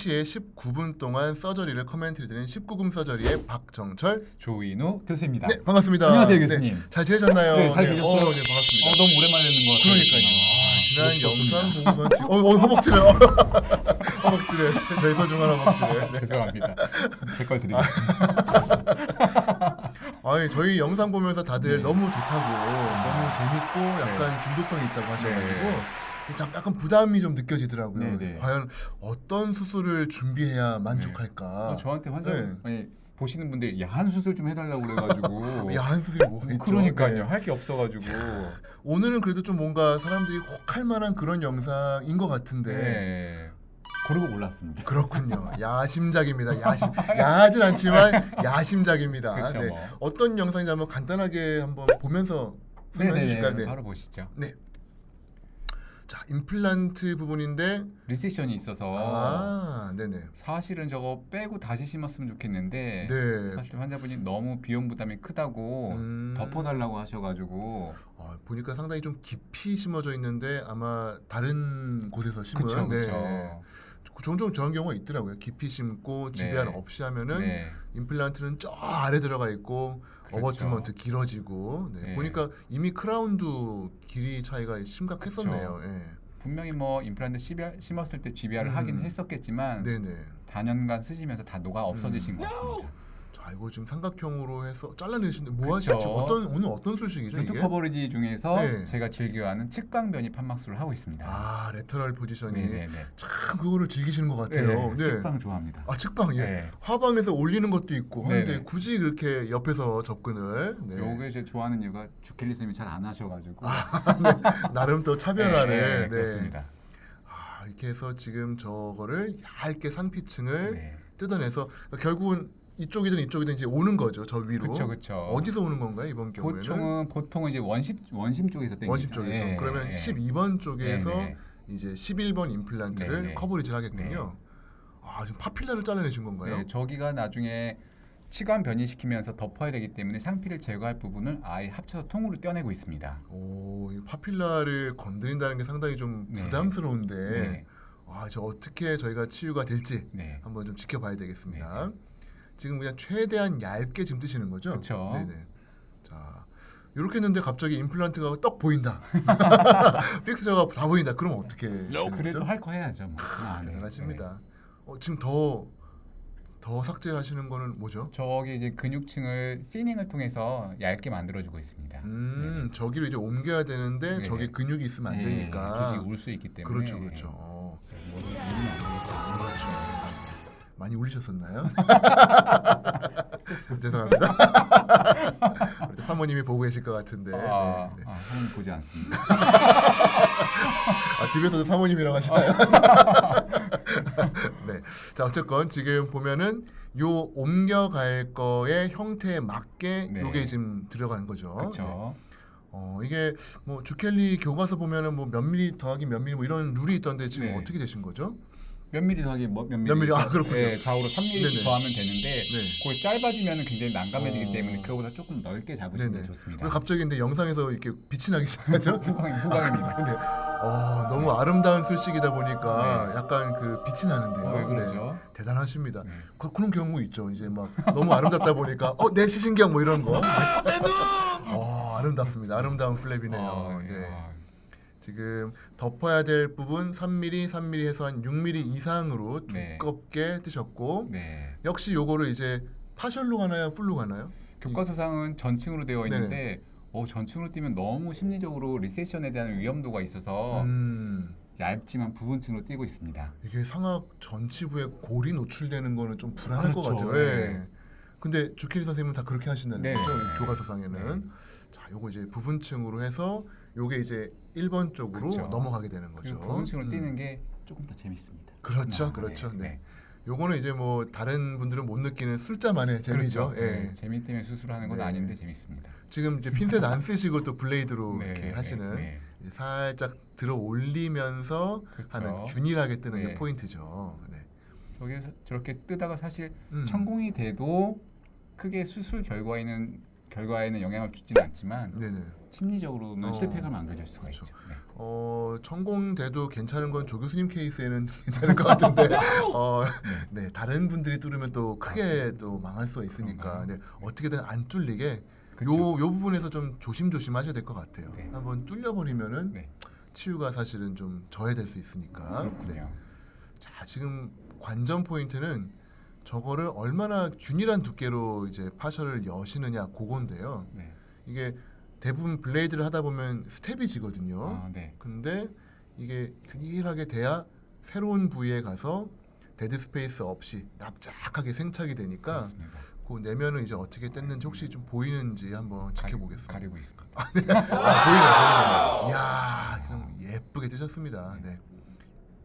2시에 19분 동안 서저리를 커멘트해드린 19금 서저리의 박정철. 조인우 교수입니다. 네, 반갑습니다. 안녕하세요, 네, 교수님. 잘 지내셨나요? 네, 잘 네, 계셨어요. 어, 네, 반갑습니다. 어, 너무 오랜만에 뵙는 것 같아요. 그러니까요. 아, 지난 멋있었습니다. 영상 보고선 지... 어, 어, 허벅지를 어, 허벅지를 저희 소중한 허벅지를. 네. 죄송합니다. 제걸 드리겠습니다. 아니 저희 영상 보면서 다들 네. 너무 좋다고 너무 재밌고 약간 중독성이 있다고 하셔가지고 네. 참 약간 부담이 좀 느껴지더라고요. 네, 네. 과연 어떤 수술을 준비해야 만족할까? 어, 저한테 환자 네. 아니, 보시는 분들이 야한 수술 좀 해달라고 그래가지고. 야한 수술이 뭐가 있죠? 그러니까요. 네. 할게 없어가지고. 오늘은 그래도 좀 뭔가 사람들이 혹할 만한 그런 영상인 것 같은데 네. 고르고 골랐습니다. 그렇군요. 야심작입니다. 야심 야하진 않지만 야심작입니다. 그렇죠, 네. 뭐. 어떤 영상인지 한번 간단하게 한번 보면서 설명해 주실까요? 네. 바로 보시죠. 자 임플란트 부분인데 리세션이 있어서 아 네네 사실은 저거 빼고 다시 심었으면 좋겠는데 네 사실 환자분이 너무 비용 부담이 크다고 음. 덮어달라고 하셔가지고 아, 보니까 상당히 좀 깊이 심어져 있는데 아마 다른 곳에서 심은 그쵸 네. 그쵸 종종 저런 경우가 있더라고요. 깊이 심고 GBR 네. 없이 하면은 네. 임플란트는 저 아래 들어가 있고 그렇죠. 어버트먼트 길어지고 네. 네. 보니까 이미 크라운도 길이 차이가 심각했었네요. 예. 분명히 뭐 임플란트 심었을 때 GBR을 음. 하긴 했었겠지만 네네. 단연간 쓰시면서 다 녹아 없어지신 음. 것 같습니다. 자 이거 지금 삼각형으로 해서 잘라내시는데 뭐. 하시죠? 어떤 오늘 어떤 수식이죠 루트 이게? 커버리지 중에서 네. 제가 즐겨하는 측방 변이 판막술을 하고 있습니다. 아 레터럴 포지션이 네네네. 참 그거를 즐기시는 것 같아요. 네. 측방 좋아합니다. 아 측방 예. 네. 화방에서 올리는 것도 있고 하는데 네네. 굳이 그렇게 옆에서 접근을 네. 요게 제 좋아하는 이유가 주켈리 쌤이 잘 안 하셔가지고 나름 또 차별화를 네, 네. 그렇습니다. 아, 이렇게 해서 지금 저거를 얇게 상피층을 네. 뜯어내서 그러니까 결국은 이쪽이든 이쪽이든 이제 오는 거죠 저 위로 그렇죠, 그렇죠. 어디서 오는 건가요 이번 경우에는 보통은 보통은 이제 원심 원심 쪽에서 땡기죠. 원심 쪽에서 예, 그러면 예. 12번 쪽에서 네, 네. 이제 11번 임플란트를 네, 네. 커버리지를 하겠군요. 아 지금 파필라를 잘라내신 건가요? 네, 저기가 나중에 치관 변이시키면서 덮어야 되기 때문에 상피를 제거할 부분을 아예 합쳐서 통으로 떼어내고 있습니다. 오, 이 파필라를 건드린다는 게 상당히 좀 네. 부담스러운데 네, 아, 저 어떻게 저희가 치유가 될지 네, 한번 좀 지켜봐야 되겠습니다. 네, 지금 그냥 최대한 얇게 지금 뜨시는 거죠? 그쵸. 네네. 자, 이렇게 했는데 갑자기 임플란트가 떡 보인다. 픽스저가 다 보인다. 그럼 어떻게? 되는 그래도 거죠? 할거 해야죠. 뭐. 아, 네, 대단하십니다. 어, 지금 더 더 삭제를 하시는 거는 뭐죠? 네. 저기 이제 근육층을 시닝을 통해서 얇게 만들어주고 있습니다. 음, 저기로 이제 옮겨야 되는데 네. 저기 근육이 있으면 안 네, 되니까. 조직이 울수 있기 때문에 그렇죠, 그렇죠. 많이 울리셨었나요? 죄송합니다. 사모님이 보고 계실 것 같은데. 아, 네, 네. 아, 사모님 보지 않습니다. 아, 집에서도 사모님이라고 하시나요? 네. 자, 어쨌건 지금 보면은 요 옮겨갈 거의 형태에 맞게 네. 요게 지금 들어가는 거죠. 네. 그렇죠. 어, 이게 뭐 주켈리 교과서 보면은 뭐 몇 미리 더하기 몇 미리 뭐 이런 룰이 있던데 지금 네. 어떻게 되신 거죠? 몇 미리 더하기 뭐, 몇 미리, 몇 미리? 아, 저- 그렇군요. 예, 좌우로 3미리 네네. 더하면 되는데 네. 거기 짧아지면 굉장히 난감해지기 어. 때문에 그거보다 조금 넓게 잡으시는 네네. 게 좋습니다. 왜 갑자기 근데 영상에서 이렇게 빛이 나기 시작하죠? 후광, 후광입니다. 근데 어, 너무 아름다운 술식이다 보니까 네. 약간 그 빛이 나는데요. 어, 왜 네. 그러죠? 대단하십니다. 네. 그, 그런 경우 있죠. 이제 막 너무 아름답다 보니까 어, 내 시신경 뭐 이런 거. 어, 아름답습니다. 아름다운 플랩이네요. 어, 예. 네. 아, 지금 덮어야 될 부분 3mm, 3mm 해서 한 6mm 이상으로 네. 두껍게 뜨셨고 네. 역시 요거를 이제 파셜로 가나요, 풀로 가나요? 교과서상은 전층으로 되어 있는데 어, 전층으로 뛰면 너무 심리적으로 리세션에 대한 위험도가 있어서 음. 얇지만 부분층으로 뛰고 있습니다. 이게 상악 전치부에 골이 노출되는 거는 좀 불안할 것 그렇죠. 같아요. 예. 네. 근데 주케리 선생님은 다 그렇게 하신다는 네. 거죠. 네. 교과서상에는. 네. 자, 요거 이제 부분층으로 해서 요게 이제 1번 쪽으로 그렇죠. 넘어가게 되는 거죠. 부분층으로 음. 뛰는 게 조금 더 재밌습니다. 그렇죠. 아, 그렇죠. 네. 요거는 이제 뭐 다른 분들은 못 느끼는 술자만의 재미죠. 그렇죠. 예. 네, 재미 때문에 수술하는 건 네. 아닌데 재밌습니다. 지금 이제 핀셋 안 쓰시고 또 블레이드로 네, 이렇게 네, 하시는 네. 살짝 들어 올리면서 그렇죠. 하는 균일하게 뜨는 게 네. 포인트죠. 네. 저게 사- 저렇게 뜨다가 사실 음. 천공이 돼도 크게 수술 결과에는 결과에는 영향을 주지는 않지만 네네. 심리적으로는 어, 실패감을 안겨줄 수가 그렇죠. 있죠. 네. 어, 전공돼도 괜찮은 건 조 교수님 케이스에는 괜찮을 것 같은데 어, 네 다른 분들이 뚫으면 또 크게 또 망할 수 있으니까? 네, 어떻게든 안 뚫리게 그쵸. 요, 요 부분에서 좀 조심조심 하셔야 될 것 같아요. 네. 한번 뚫려버리면은 네. 치유가 사실은 좀 저해될 수 있으니까. 그렇군요. 네. 자 지금 관전 포인트는 저거를 얼마나 균일한 두께로 이제 파셔를 여시느냐 그건데요. 네. 이게 대부분 블레이드를 하다 보면 스텝이 지거든요. 아, 네. 근데 이게 균일하게 돼야 새로운 부위에 가서 데드 스페이스 없이 납작하게 생착이 되니까 그렇습니다. 그 내면은 이제 어떻게 뗐는지 혹시 좀 보이는지 한번 가리- 지켜보겠습니다. 가리고 있습니다. 아, 보이네, 보이네. 이야, 좀 예쁘게 뜨셨습니다. 네.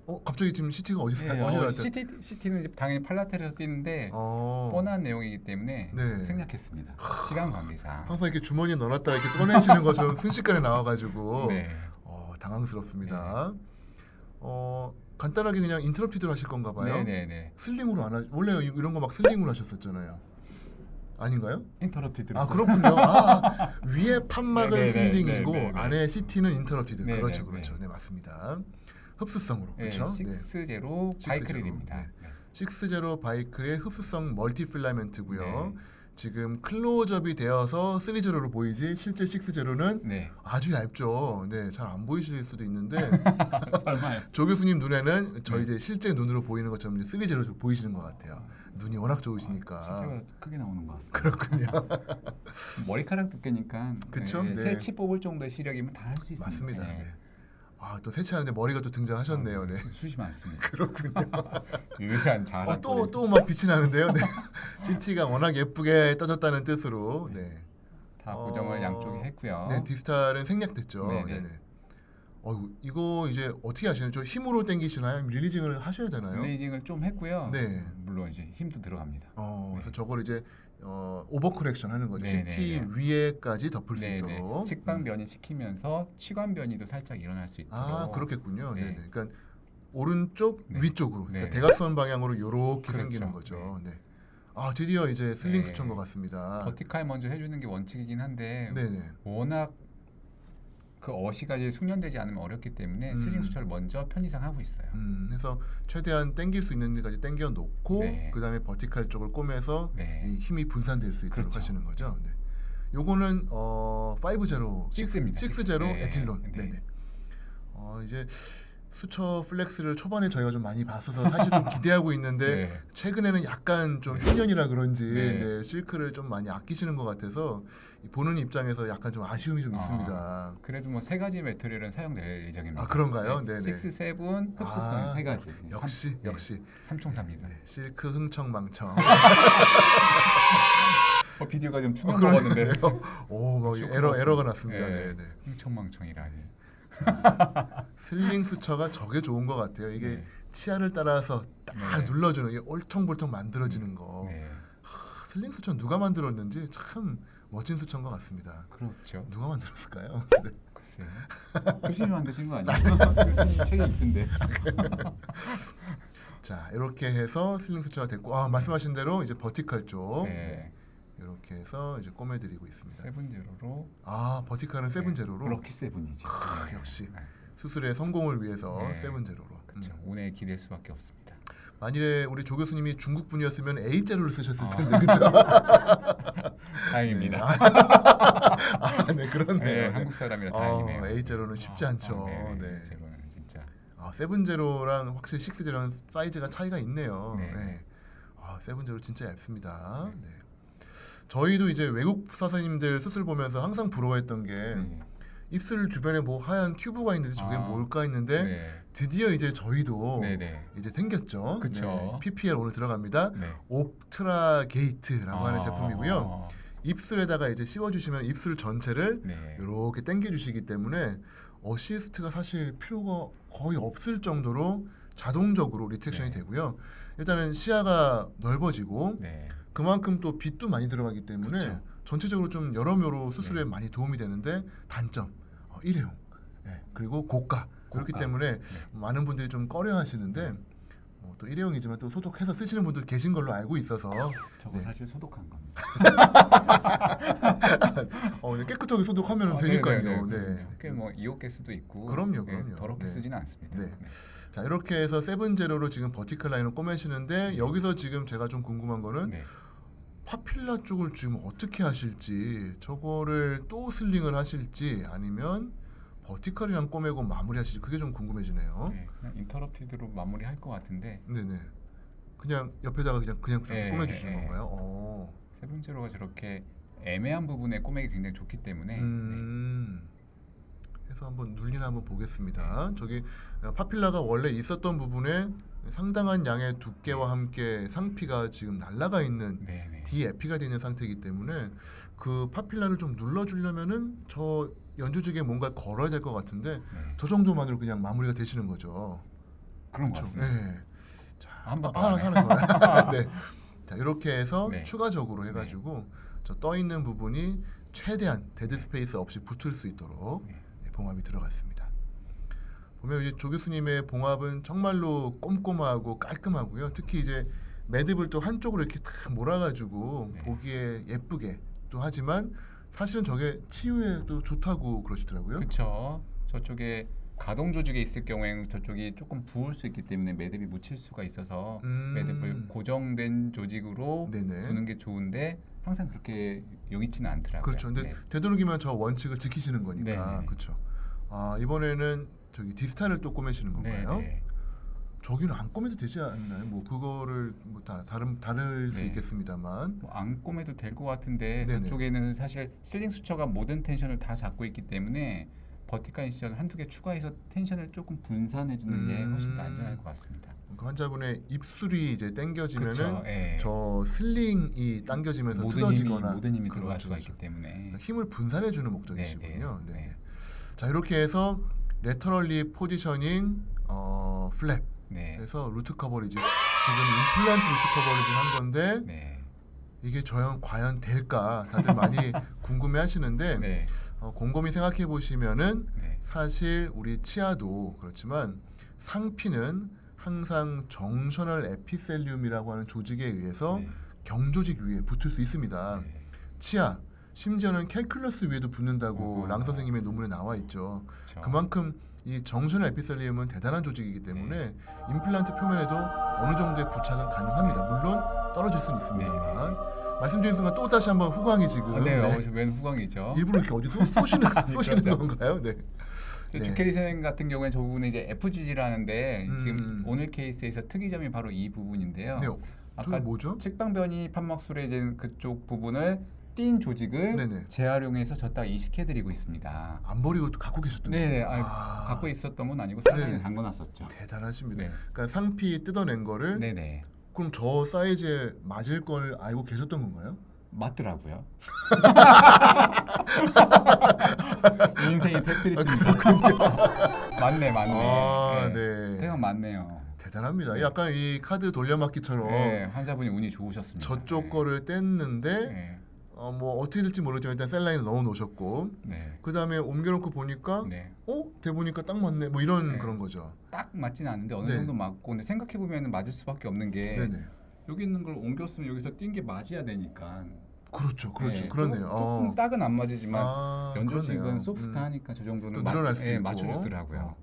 어, 갑자기 지금 시티가 어디서 네, 어디서 어, 나왔죠? 시티 시티는 이제 당연히 팔라테에서 뛰는데 어, 뻔한 내용이기 때문에 네. 생략했습니다. 시간 관계상. 항상 이렇게 주머니에 넣어놨다 이렇게 꺼내시는 것처럼 순식간에 나와가지고 네. 어, 당황스럽습니다. 어, 간단하게 그냥 인터럽티드로 하실 건가 봐요. 네, 네, 네. 슬링으로 안 하, 원래 이- 이런 거 막 슬링으로 하셨었잖아요. 아닌가요? 인터럽티드. 아 그렇군요. 아, 위에 판막은 네, 네, 네, 슬링이고 네, 네, 네. 안에 시티는 인터럽티드. 네, 그렇죠, 네, 그렇죠. 네. 네, 맞습니다. 흡수성으로 네, 그렇죠. 네. 식스 제로 식스 바이크릴입니다. 제로. 네. 식스 제로 바이크의 흡수성 멀티 필라멘트고요. 네. 지금 클로즈업이 되어서 쓰리제로로 보이지 실제 식스제로는 네. 아주 얇죠. 네, 잘 안 보이실 수도 있는데. 조 교수님 눈에는 저희 네. 이제 실제 눈으로 보이는 것처럼 이제 쓰리제로 보이시는 것 같아요. 눈이 워낙 좋으시니까. 실제가 크게 나오는 것 같습니다. 그렇군요. 머리카락 두께니까 그쵸? 네, 네. 새치 뽑을 정도의 시력이면 다 할 수 있습니다. 맞습니다. 네. 네. 아, 또 세차하는데 머리가 또 등장하셨네요. 네. 숱이 많습니다. 그렇군요. 유일한 자랑. 아, 또또 막 빛이 나는데요. 네. CT가 워낙 예쁘게 떠졌다는 뜻으로. 네. 다 고정을 어, 양쪽에 했고요. 네, 디스탈은 생략됐죠. 네네. 네, 네. 어유 이거 이제 어떻게 하시나요? 저 힘으로 당기시나요? 릴리징을 하셔야 되나요? 레이징을 좀 했고요. 네. 물론 이제 힘도 들어갑니다. 어, 그래서 네. 저걸 이제 어, 오버 커렉션 하는 거죠. 네네네. CT 위에까지 덮을 수 네, 네. 있도록. 측방 음. 변이 시키면서 치관 변이도 살짝 일어날 수 있도록. 아, 그렇겠군요. 네. 네. 네. 그러니까 오른쪽 네. 위쪽으로 그러니까 네. 대각선 방향으로 요렇게 그렇죠. 생기는 거죠. 네. 아, 드디어 이제 슬링 네. 수천 것 같습니다. 버티칼 먼저 해주는 게 원칙이긴 한데 네, 네. 워낙 그 어시가 이제 숙련되지 않으면 어렵기 때문에 음. 슬링 수철을 먼저 편의상 하고 있어요. 음, 해서 최대한 당길 수 있는 데까지 당겨 놓고 네. 그다음에 버티칼 쪽을 꼬매서 네. 이 힘이 분산될 수 있도록 그렇죠. 하시는 거죠. 네. 요거는 어 5제로 식스입니다. 6제로 네. 에틸론. 네. 네. 네. 어 이제 수처 플렉스를 초반에 저희가 좀 많이 봤어서 사실 좀 기대하고 있는데 네. 최근에는 약간 좀 네. 휴년이라 그런지 네. 네, 실크를 좀 많이 아끼시는 것 같아서 이 보는 입장에서 약간 좀 아쉬움이 좀 아. 있습니다. 그래도 뭐 세 가지 메테리얼은 사용될 예정입니다. 아, 그런가요? 네 네. 6, 7, 흡수성 아, 세 가지. 역시 삼- 네, 역시 삼총사입니다. 네, 실크 흥청 망청. 어, 비디오가 좀 어, 그러네요. 먹었는데 오, 막 쇼크가 에러. 에러가 났습니다. 네. 네, 네. 흥청망청이라니. 슬링 수처가 저게 좋은 것 같아요. 이게 네. 치아를 따라서 딱 네. 눌러주는 게 올통볼통 만들어지는 거. 네. 하, 슬링 수처 누가 만들었는지 참 멋진 수처인 것 같습니다. 그렇죠. 누가 만들었을까요? 네. 글쎄요. 교수님 만드신 거 아니에요? 교수님 책에 있던데. 자 이렇게 해서 슬링 수처가 됐고 아 말씀하신 대로 이제 버티칼 쪽 네. 이렇게 해서 이제 꼬매드리고 있습니다. 세븐 제로로. 아 버티칼은 세븐 제로로 럭키 세븐이죠. 크, 네. 역시. 네. 수술의 성공을 위해서 네. 세븐 제로로. 그렇죠. 음. 운에 기댈 수밖에 없습니다. 만일에 우리 조 교수님이 중국 분이었으면 A 제로를 쓰셨을 아. 텐데 그렇죠? 다행입니다. 아, 네 그렇네요. 네, 네. 한국 사람이라 어, 다행이네요. A 제로는 쉽지 않죠. 네, 네. 제로는 진짜. 아, 세븐 제로랑 확실히 식스 제로는 사이즈가 차이가 있네요. 네. 네. 아, 세븐 제로 진짜 얇습니다. 네. 저희도 이제 외국 사사님들 수술 보면서 항상 부러워했던 게 네. 입술 주변에 뭐 하얀 튜브가 있는데 저게 아, 뭘까 했는데 네. 드디어 이제 저희도 네, 네. 이제 생겼죠. 그쵸. 네. PPL 오늘 들어갑니다. 네. 옵트라 게이트라고 하는 아, 제품이고요. 입술에다가 이제 씌워주시면 입술 전체를 네. 이렇게 당겨주시기 때문에 어시스트가 사실 필요가 거의 없을 정도로 자동적으로 리텍션이 네. 되고요. 일단은 시야가 넓어지고 네. 그만큼 또 빛도 많이 들어가기 때문에 그쵸. 전체적으로 좀 여러모로 수술에 네. 많이 도움이 되는데 단점 어, 일회용 네. 그리고 고가 그렇기 고가. 때문에 네. 많은 분들이 좀 꺼려 하시는데 어, 또 일회용이지만 또 소독해서 쓰시는 분들 계신 걸로 알고 있어서 저거 네. 사실 소독한 겁니다. 어, 깨끗하게 소독하면 아, 되니까요. 네, 네. 네, 네. 그뭐 이오가스도 있고 그럼요, 네, 그럼요. 더럽게 네. 쓰지는 않습니다. 네. 자 이렇게 해서 세븐 제로로 지금 버티클 라인을 꼬매시는데 여기서 지금 제가 좀 궁금한 거는 네. 파필라 쪽을 지금 어떻게 하실지 저거를 또 슬링을 하실지 아니면 버티컬이랑 꼬매고 마무리하실지 그게 좀 궁금해지네요. 네, 그냥 인터럽티드로 마무리할 것 같은데 네네. 그냥 옆에다가 그냥 그냥 좀 네, 꼬매주시는 네. 건가요? 어. 세 번째로가 저렇게 애매한 부분에 꼬매기 굉장히 좋기 때문에 네. 음. 해서 한번 눌리나 한번 보겠습니다. 저기 어, 파필라가 원래 있었던 부분에 상당한 양의 두께와 함께 상피가 지금 날라가 있는 네, 네. 디에피가 되는 상태이기 때문에 그 파필라를 좀 눌러주려면은 저 연주직에 뭔가 걸어야 될 것 같은데 네. 저 정도만으로 그냥 마무리가 되시는 거죠. 그런 것 그렇죠. 같습니다. 네. 자, 한번더 아, 하네. 하나 더. 네. 자 이렇게 해서 네. 추가적으로 해가지고 저 떠 있는 부분이 최대한 데드 스페이스 없이 붙을 수 있도록 네. 네, 봉합이 들어갔습니다. 보면 이제 조 교수님의 봉합은 정말로 꼼꼼하고 깔끔하고요. 특히 이제 매듭을 또 한쪽으로 이렇게 탁 몰아가지고 네. 보기에 예쁘게 또 하지만 사실은 저게 치유에도 좋다고 그러시더라고요. 그렇죠. 저쪽에 가동 조직에 있을 경우에는 저쪽이 조금 부을 수 있기 때문에 매듭이 묻힐 수가 있어서 음. 매듭을 고정된 조직으로 네네. 부는 게 좋은데 항상 그렇게 여기지는 않더라고요. 그렇죠. 근데 네. 되도록이면 저 원칙을 지키시는 거니까 네네. 그렇죠. 아 이번에는 저기 디스타를 또 꼬매시는 건가요? 네, 네. 저기는 안 꼬매도 되지 않나요? 뭐 그거를 뭐 다 다른 다를 수 네. 있겠습니다만. 뭐 안 꼬매도 될 것 같은데 네네. 저쪽에는 사실 슬링 수처가 모든 텐션을 다 잡고 있기 때문에 버티컬 인시전 한두 개 추가해서 텐션을 조금 분산해 주는 게 훨씬 더 음. 안전할 것 같습니다. 그 환자분의 입술이 이제 당겨지면은 그렇죠. 예. 저 슬링이 당겨지면서 모든 힘이 뜯어지거나 모든 힘이 들어갈 수가. 있기 때문에 그러니까 힘을 분산해 주는 목적이시군요. 네, 네, 네, 네. 자 이렇게 해서 레터럴리 포지셔닝 어, 플랩 네. 그래서 루트 커버리지 지금 임플란트 루트 커버리지 한 건데 네. 이게 저형 과연 될까 다들 많이 궁금해 하시는데 네. 어, 곰곰이 생각해 보시면은 네. 사실 우리 치아도 그렇지만 상피는 항상 정셔널 에피셀리움이라고 하는 조직에 의해서 네. 경조직 위에 붙을 수 있습니다. 네. 치아 심지어는 캘큘러스 위에도 붙는다고 어허. 랑 선생님의 논문에 나와 있죠. 그렇죠. 그만큼 이 정셔널 에피셀리움은 대단한 조직이기 때문에 네. 임플란트 표면에도 어느 정도의 부착은 가능합니다. 물론 떨어질 수는 있습니다만 말씀드린 순간 또 다시 한번 후광이 지금 아, 네. 네. 어, 웬 후광이죠. 일부러 이렇게 어디 쏘, 쏘시는 쏘시는 그렇죠. 건가요? 네. 저 네. 주캐리 선생 같은 경우에 저 부분은 이제 FGG라는데 음. 지금 오늘 케이스에서 특이점이 바로 이 부분인데요. 네. 아까 뭐죠? 측방변이 판막술에 이제 그쪽 부분을 띈 조직을 네네. 재활용해서 저따 이식해드리고 있습니다. 안 버리고 또 갖고 계셨던 네네, 거예요? 아니, 아, 갖고 있었던 건 아니고 사진에 네네. 담궈놨었죠. 대단하십니다. 네, 그러니까 상피 뜯어낸 거를 네네, 그럼 저 사이즈에 맞을 걸 알고 계셨던 건가요? 맞더라고요. 인생이 테트리스입니다. 맞네, 맞네. 아, 네. 네. 태양 맞네요. 대단합니다. 네. 약간 이 카드 돌려막기처럼 네, 환자분이 운이 좋으셨습니다. 저쪽 네. 거를 뗐는데 네, 어, 뭐 어떻게 될지 모르지만 일단 셀라인을 넣어 놓으셨고 네, 그 다음에 옮겨놓고 보니까 네. 어 대보니까 딱 맞네 뭐 이런 네. 그런 거죠. 딱 맞진 않는데 어느 네. 정도 맞고 근데 생각해 보면 맞을 수밖에 없는 게 네네. 여기 있는 걸 옮겼으면 여기서 띈게 맞아야 되니까. 그렇죠, 그렇죠, 네, 그렇네요. 조금, 조금 어. 딱은 안 맞으지만 아, 연조직은 그러네요. 음. 소프트하니까 저 정도는 또 늘어날 수도 예, 있고. 맞춰주더라고요. 어.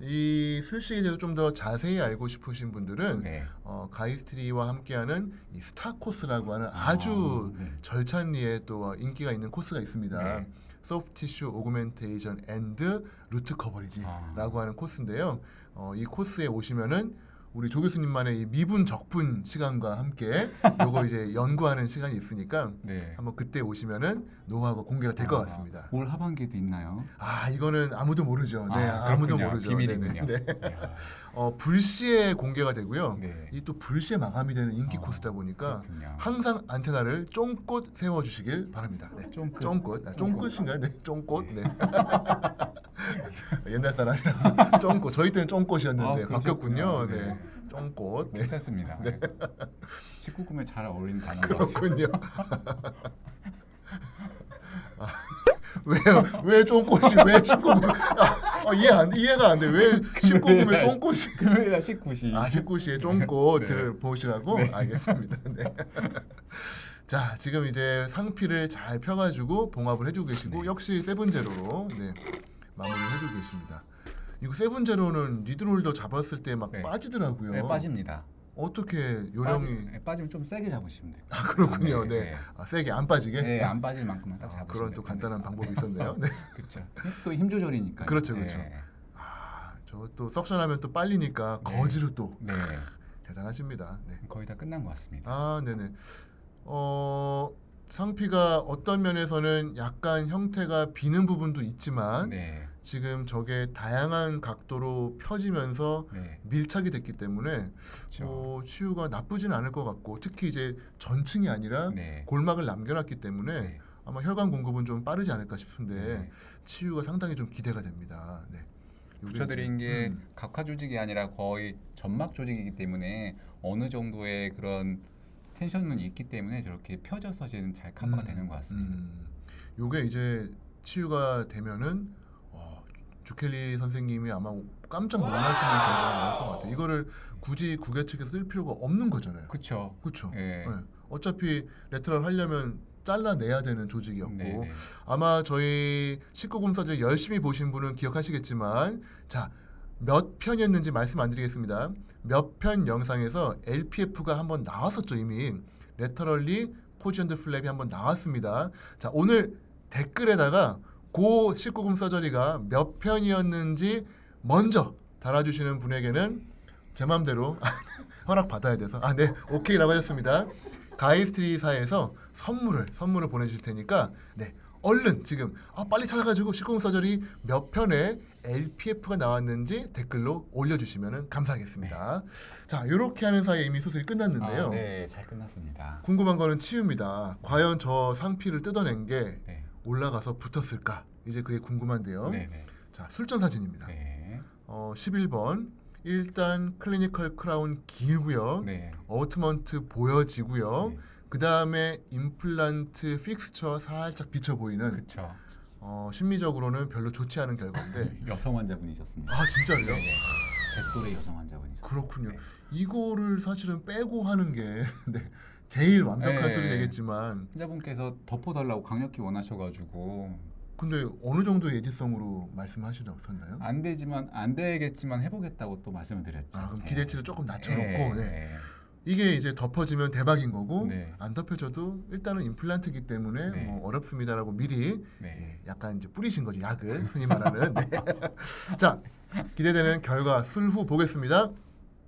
이 술식에 대해서 좀 더 자세히 알고 싶으신 분들은 네. 어, 가이스트리와 함께하는 이 스타 코스라고 하는 아주 아, 네. 절찬리에 또 인기가 있는 코스가 있습니다. 네. 소프트 티슈 오그멘테이션 앤드 루트 아. 커버리지라고 하는 코스인데요. 어, 이 코스에 오시면은 우리 조 교수님만의 이 미분 적분 시간과 함께 요거 이제 연구하는 시간이 있으니까 네. 한번 그때 오시면은 노하우가 공개가 될것 아, 같습니다. 올 하반기에도 있나요? 아 이거는 아무도 모르죠. 네, 아, 아, 무도 그렇군요. 모르죠. 비밀이군요. 네네. 네. 이야, 어, 불시에 공개가 되고요. 네. 이 또 불시에 마감이 되는 인기 어, 코스다 보니까 그렇군요. 항상 안테나를 쫑긋 세워 주시길 바랍니다. 네. 쫑긋. 쫑긋. 아, 쫑긋인가요? 네, 쫑긋. 네. 네. 옛날 사람이라서 쫑긋. 저희 때는 쫑긋이었는데 아, 바뀌었군요. 네. 네. 쫑긋. 네. 괜찮습니다. 네. 19금에 잘 어울리는 단어. 그렇군요. 아, 왜요? 왜 쫑긋이 왜 19금? 아, 어, 이해 안 이해가 안 돼. 왜 19금에 쫑꽃이 금요일 날 19시. 아 19시에 쫑꽃을 네. 보시라고 알겠습니다. 네. 자 지금 이제 상피를 잘 펴가지고 봉합을 해주고 계시고 네. 역시 세븐제로로 네, 마무리를 해주고 계십니다. 이거 세븐제로는 리드롤더 잡았을 때 막 네. 빠지더라고요. 네, 빠집니다. 어떻게 요령이 빠지, 네, 빠지면 좀 세게 잡으시면 돼요. 아 그렇군요. 네, 네, 네. 아, 세게 안 빠지게. 네, 안 빠질 만큼만 딱 아, 잡으시면 그런 또. 간단한 방법이 있었네요. 네. 그렇죠. 또 힘 조절이니까. 그렇죠, 그렇죠. 네. 아, 저또 석션하면 또 빨리니까 네. 거지로 또 네. 대단하십니다. 네. 거의 다 끝난 것 같습니다. 아, 네네. 어, 상피가 어떤 면에서는 약간 형태가 비는 부분도 있지만 네. 지금 저게 다양한 각도로 펴지면서 네. 밀착이 됐기 때문에 그렇죠. 뭐 치유가 나쁘지는 않을 것 같고 특히 이제 전층이 아니라 네. 골막을 남겨놨기 때문에 네. 아마 혈관 공급은 좀 빠르지 않을까 싶은데 네. 치유가 상당히 좀 기대가 됩니다. 네. 붙여드린 게 음, 각화 조직이 아니라 거의 점막 조직이기 때문에 어느 정도의 그런 텐션은 있기 때문에 저렇게 펴져서 지금 잘 커버가 음, 되는 것 같습니다. 음. 요게 이제 치유가 되면은 어, 주켈리 선생님이 아마 깜짝 놀라시는 경우가 나올 것 같아요. 이거를 굳이 구개측에서 쓸 필요가 없는 거잖아요. 그렇죠. 그렇죠. 예. 네. 어차피 레터럴 하려면 잘라내야 되는 조직이었고 네, 네. 아마 저희 19금 서재 열심히 보신 분은 기억하시겠지만 자 몇 편이었는지 말씀 안 드리겠습니다. 몇 편 영상에서 LPF가 한번 나왔었죠 이미 레터럴리 포지션드 플랩이 한번 나왔습니다. 자 오늘 댓글에다가 고 19금 서저리가 몇 편이었는지 먼저 달아주시는 분에게는 제 맘대로 허락 받아야 돼서 아 네 오케이라고 하셨습니다. 가이스트리사에서 선물을 선물을 보내주실 테니까 네 얼른 지금 아, 빨리 찾아가지고 19금 서저리 몇 편에 LPF가 나왔는지 댓글로 올려주시면 감사하겠습니다. 자 이렇게 하는 사이에 이미 수술이 끝났는데요. 아, 네, 잘 끝났습니다. 궁금한 거는 치유입니다. 과연 저 상피를 뜯어낸 게 네, 올라가서 붙었을까? 이제 그게 궁금한데요. 네, 네. 자 술전 사진입니다. 네, 어, 11번 일단 클리니컬 크라운 길고요. 네. 어트먼트 보여지고요. 네. 그 다음에 임플란트 픽스처 살짝 비쳐 보이는 그렇죠. 어, 심리적으로는 별로 좋지 않은 결과인데 여성 환자분이셨습니다. 아 진짜요? 네. 제 또래 여성 환자분이셨어요. 그렇군요. 네. 이거를 사실은 빼고 하는 게 네, 제일 완벽한 네. 소리 되겠지만 환자분께서 덮어달라고 강력히 원하셔가지고 근데 어느 정도 예지성으로 말씀하시셨나요? 안 되지만 안 되겠지만 해보겠다고 또 말씀을 드렸죠. 아 그럼 네. 기대치를 조금 낮춰놓고 네, 네. 네. 이게 이제 덮어지면 대박인 거고 네. 안 덮여져도 일단은 임플란트이기 때문에 네. 뭐 어렵습니다라고 미리 네. 예, 약간 이제 뿌리신 거지 약을 흔히 말하는 네. 자 기대되는 결과 술후 보겠습니다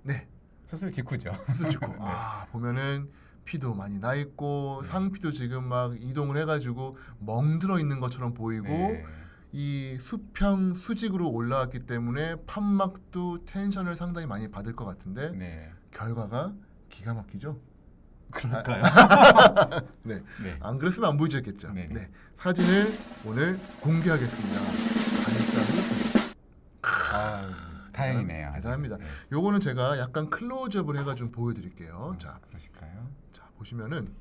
네 수술 직후죠. 수술 찍고 네. 아 보면은 피도 많이 나 있고 네. 상피도 지금 막 이동을 해가지고 멍들어 있는 것처럼 보이고 네. 이 수평 수직으로 올라왔기 때문에 판막도 텐션을 상당히 많이 받을 것 같은데 네. 결과가 기가 막히죠 그럴까요? 네 네. 안 그랬으면 안 보여주겠죠. 네. 네. 사진을 오늘 공개하겠습니다. 아, 다행이네요. 대단합니다. 네. 요거는 제가 약간 클로즈업을 해가지고 보여드릴게요. 자, 그러실까요? 자 보시면은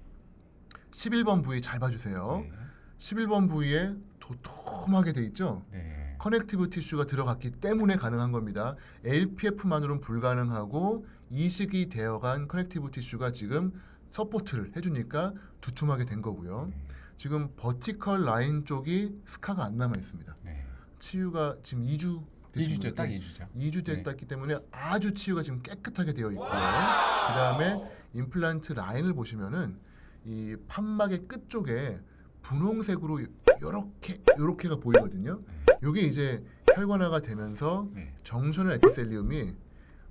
11번 부위 잘 봐주세요. 네. 11번 부위에 도톰하게 돼 있죠. 네. 커넥티브 티슈가 들어갔기 때문에 가능한 겁니다. LPF만으로는 불가능하고 이식이 되어간 커넥티브 티슈가 지금 서포트를 해주니까 두툼하게 된 거고요. 네. 지금 버티컬 라인 쪽이 스카가 안 남아 있습니다. 네. 치유가 지금 2주 되신 2주죠. 거예요. 딱 네. 2주죠. 2주 됐기 때문에 아주 치유가 지금 깨끗하게 되어 있고요. 그 다음에 임플란트 라인을 보시면은 이 판막의 끝 쪽에 분홍색으로 요렇게 요렇게가 보이거든요. 요게 이제 혈관화가 되면서 네. 정션의 에피셀리움이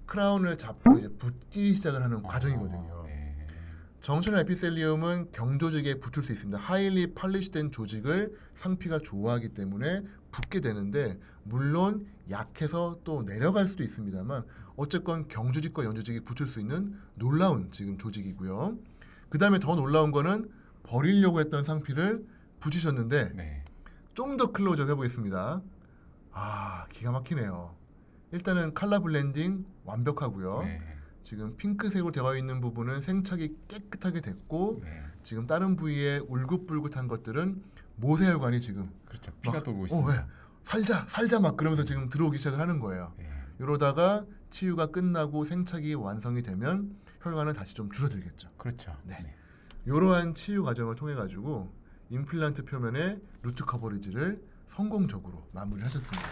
크라운을 잡고 이제 붙기 시작을 하는 과정이거든요. 어, 네. 정션 에피셀리움은 경조직에 붙을 수 있습니다. 하일리 팔리시된 조직을 상피가 좋아하기 때문에 붙게 되는데 물론 약해서 또 내려갈 수도 있습니다만 어쨌건 경조직과 연조직이 붙을 수 있는 놀라운 지금 조직이고요. 그 다음에 더 놀라운 거는 버리려고 했던 상피를 붙이셨는데 네. 좀더 클로즈업 해보겠습니다. 아 기가 막히네요. 일단은 칼라 블렌딩 완벽하고요. 네. 지금 핑크색으로 되어 있는 부분은 생착이 깨끗하게 됐고 네. 지금 다른 부위에 울긋불긋한 것들은 모세혈관이 지금 그렇죠. 피가 막- 돌고 어, 있습니다. 왜? 살자 살자 막 그러면서 지금 들어오기 시작을 하는 거예요. 네. 이러다가 치유가 끝나고 생착이 완성이 되면 혈관은 다시 좀 줄어들겠죠. 그렇죠. 네. 네. 이러한 치유 과정을 통해 가지고 임플란트 표면에 루트 커버리지를 성공적으로 마무리하셨습니다.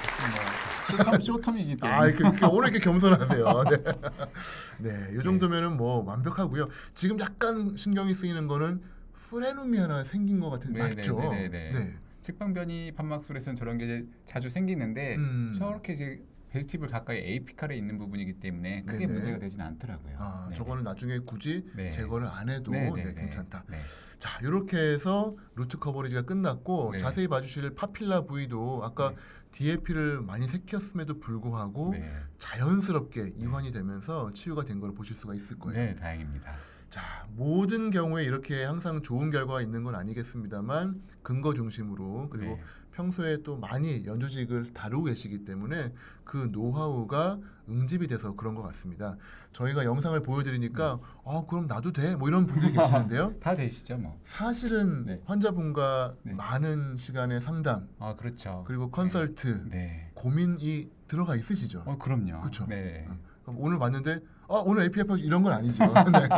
뭐 쇼텀, 쇼텀이기 때문에. 아, 이렇게, 오늘 이렇게 겸손하세요. 네, 네, 이 정도면은 뭐 완벽하고요. 지금 약간 신경이 쓰이는 거는 프레눔이 하나 생긴 것 같은 네, 맞죠? 네, 네, 네. 측방변이 판막술에서는 저런 게 자주 생기는데 음. 저렇게 이제 벨티블 가까이 에이피칼에 있는 부분이기 때문에 크게 네네. 문제가 되진 않더라고요. 아, 네. 저거는 나중에 굳이 네. 제거를 안 해도 네, 네, 네, 네. 괜찮다. 네. 자, 이렇게 해서 루트 커버리지가 끝났고 네. 자세히 봐주실 파필라 부위도 아까 네. DAP를 많이 새겼음에도 불구하고 네. 자연스럽게 이완이 되면서 치유가 된 걸 보실 수가 있을 거예요. 네, 다행입니다. 자, 모든 경우에 이렇게 항상 좋은 결과가 있는 건 아니겠습니다만 근거 중심으로 그리고 네. 평소에 또 많이 연조직을 다루고 계시기 때문에 그 노하우가 응집이 돼서 그런 것 같습니다. 저희가 영상을 보여드리니까 아 그럼 나도 돼? 뭐 이런 분들이 계시는데요. 다 되시죠, 뭐. 사실은 네. 환자분과 네. 많은 시간의 상담 아, 그렇죠. 그리고 컨설트 네. 고민이 들어가 있으시죠. 어, 그럼요. 그쵸. 네. 어, 그럼 오늘 봤는데 아 오늘 APF 이런 건 아니죠. 네.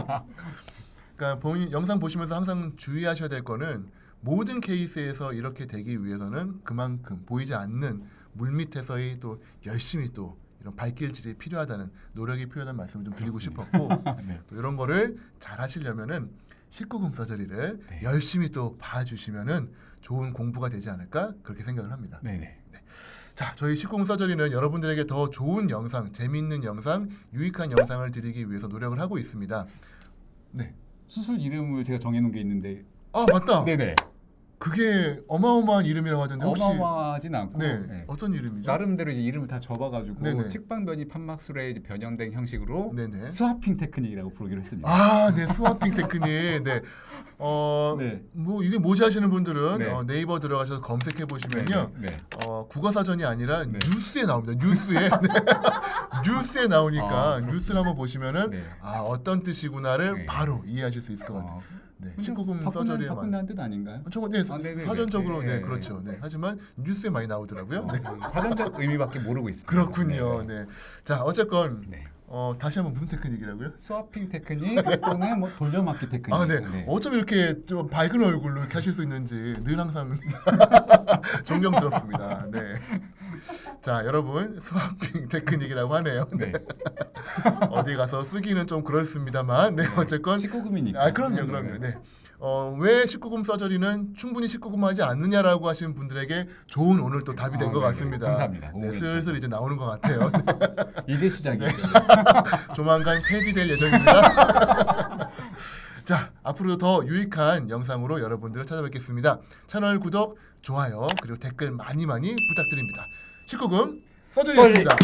그러니까 본인 영상 보시면서 항상 주의하셔야 될 거는 모든 케이스에서 이렇게 되기 위해서는 그만큼 보이지 않는 물 밑에서의 또 열심히 또 이런 발길질이 필요하다는 노력이 필요하다는 말씀을 좀 드리고 싶었고 네. 또 이런 거를 잘 하시려면은 19금 서저리를 네. 열심히 또 봐주시면은 좋은 공부가 되지 않을까 그렇게 생각을 합니다. 네, 네. 자, 저희 19금 서저리는 여러분들에게 더 좋은 영상, 재미있는 영상, 유익한 영상을 드리기 위해서 노력을 하고 있습니다. 네. 수술 이름을 제가 정해 놓은 게 있는데 아, 맞다. 네, 네. 그게 어마어마한 이름이라고 하던데 혹시 어마어마하진 않고 네. 네. 어떤 이름이죠? 나름대로 이제 이름을 다 접어가지고 네네. 측방변이 판막술에 이제 변형된 형식으로 네네. 스와핑 테크닉이라고 부르기로 했습니다. 아, 네, 스와핑 테크닉. 네. 어, 네. 뭐 이게 뭐지 하시는 분들은 네. 어, 네이버 들어가셔서 검색해 보시면요. 네, 네. 어, 국어 사전이 아니라 네. 뉴스에 나옵니다. 뉴스에. 네. 뉴스에 나오니까 아, 뉴스를 한번 보시면은 네. 아, 어떤 뜻이구나를 네. 바로 이해하실 수 있을 것 같아요. 어, 네. 19금 바꾼다는- 서저리에만 바꾼다는 뜻 아닌가요? 저거 네, 아. 사전적으로 네, 네, 네, 그렇죠. 네. 네. 하지만 뉴스에 많이 나오더라고요. 네. 어, 사전적 의미밖에 모르고 있습니다. 그렇군요. 네. 네. 자, 어쨌건 네. 어, 다시 한번 무슨 테크닉이라고요? 스와핑 테크닉 또는 뭐 돌려막기 테크닉. 아, 네. 어쩜 이렇게 좀 밝은 얼굴로 이렇게 하실 수 있는지 늘 항상 존경스럽습니다. 네. 자, 여러분 스와핑 테크닉이라고 하네요. 네. 네. 어디 가서 쓰기는 좀 그렇습니다만, 네, 어쨌건 19금이니까. 아, 그럼요, 그럼요. 네. 어, 왜 19금 서저리는 충분히 19금 하지 않느냐라고 하시는 분들에게 좋은 오늘 또 답이 된 아, 것 네네. 같습니다. 감사합니다. 네, 슬슬 이제 나오는 것 같아요. 네. 이제 시작이죠. 조만간 폐지될 예정입니다. 자, 앞으로도 더 유익한 영상으로 여러분들을 찾아뵙겠습니다. 채널 구독, 좋아요, 그리고 댓글 많이 많이 부탁드립니다. 19금 서준이었습니다.